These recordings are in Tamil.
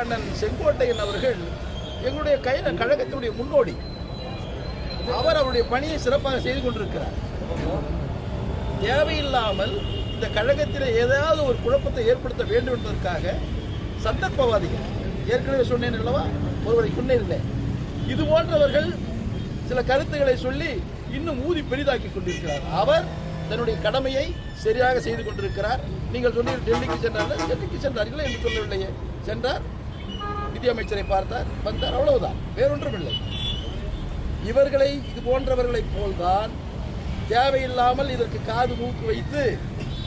அண்ணன் செங்கோட்டையன் அவர்கள் எங்களுடைய கையில கழகத்தினுடைய முன்னோடி. அவர் அவருடைய பணியை சிறப்பாக செய்து கொண்டிருக்கிறார். தேவையில்லாமல் இந்த கழகத்தில் ஏதாவது ஒரு குழப்பத்தை ஏற்படுத்த வேண்டும் என்பதற்காக சந்தர்ப்பவாதிகள் ஏற்கனவே சொன்னேன் அல்லவா? ஒருவரை சொன்னேன் இது போன்றவர்கள் சில கருத்துக்களை சொல்லி இன்னும் ஊதி பெரிதாக்கி கொண்டிருக்கிறார். அவர் தன்னுடைய கடமையை சரியாக செய்து கொண்டிருக்கிறார். நீங்கள் சொன்னீர்கள் டெல்லிக்கு சென்றார் டெல்லிக்கு சென்றார்களா? என்று சொல்லவில்லையே. சென்றார். நிதியமைச்சரை பார்த்தார் வந்தார் அவ்வளவுதான். வேறொன்றும் இல்லை இவர்களை இது போன்றவர்களைப் போல்தான் தேவையில்லாமல் இதற்கு காது மூக்கு வைத்து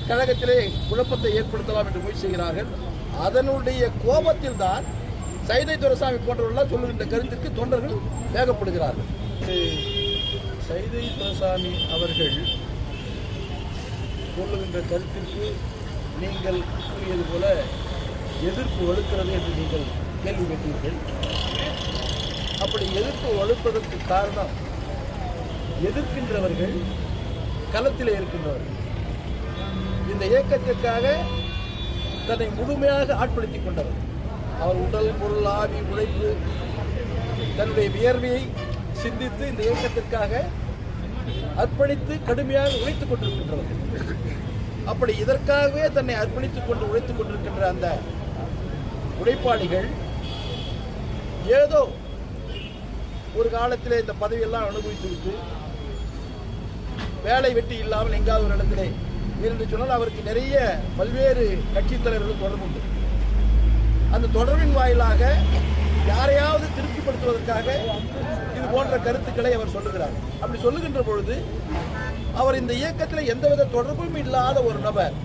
கழகத்திலே குழப்பத்தை ஏற்படுத்தலாம் என்று முயற்சி செய்கிறார்கள். அதனுடைய கோபத்தில் தான் சைதை துரசாமி போன்றவர்களால் சொல்லுகின்ற கருத்துக்கு தொண்டர்கள் வேகப்படுகிறார்கள். சைதை துரசாமி அவர்கள் சொல்லுகின்ற கருத்திற்கு நீங்கள் கூறியது போல எதிர்ப்பு வலுக்கிறது என்று நீங்கள் கேள்வி கேட்டீர்கள் அப்படி எதிர்ப்பு வலுப்பதற்கு காரணம் எதிர்க்கின்றவர்கள் களத்தில் இருக்கின்றவர்கள். இந்த இயக்கத்திற்காக தன்னை முழுமையாக ஆட்படுத்திக் கொண்டவர். அவர் உடல் பொருள் ஆவி உழைப்பு தன்னுடைய வியர்வையை சிந்தித்து இந்த இயக்கத்திற்காக அர்ப்பணித்து கடுமையாக உழைத்துக் கொண்டிருக்கின்றவர். அப்படி இதற்காகவே தன்னை அர்ப்பணித்துக் கொண்டு உழைத்துக் கொண்டிருக்கின்ற அந்த உழைப்பாளிகள் ஏதோ ஒரு காலத்திலே இந்த பதவியெல்லாம் அனுபவித்து விட்டு வேலை வெட்டி இல்லாமல் எங்காவது ஒரு இடத்திலே என்று சொன்னால் அவருக்கு நிறைய பல்வேறு கட்சித் தலைவர்கள் தொடர்பு உண்டு. அந்த தொடர்பின் வாயிலாக யாரையாவது திருப்திப்படுத்துவதற்காக இது போன்ற கருத்துக்களை அவர் சொல்லுகிறார். அப்படி சொல்லுகின்ற பொழுது அவர் இந்த இயக்கத்தில் எந்தவித தொடர்பும் இல்லாத ஒரு நபர்.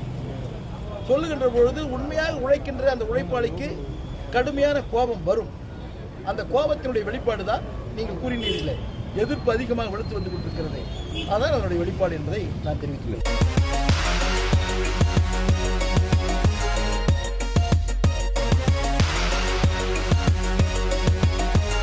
சொல்லுகின்ற பொழுது உண்மையாக உழைக்கின்ற அந்த உழைப்பாளிக்கு கடுமையான கோபம் வரும். அந்த கோபத்தினுடைய வெளிப்பாடு தான் நீங்கள் கூறினீர்களே. எதிர்ப்பு அதிகமாக வெளுத்து வந்து கொண்டிருக்கிறது. அதான் அதனுடைய வெளிப்பாடு என்பதை நான் தெரிவித்துள்ளேன்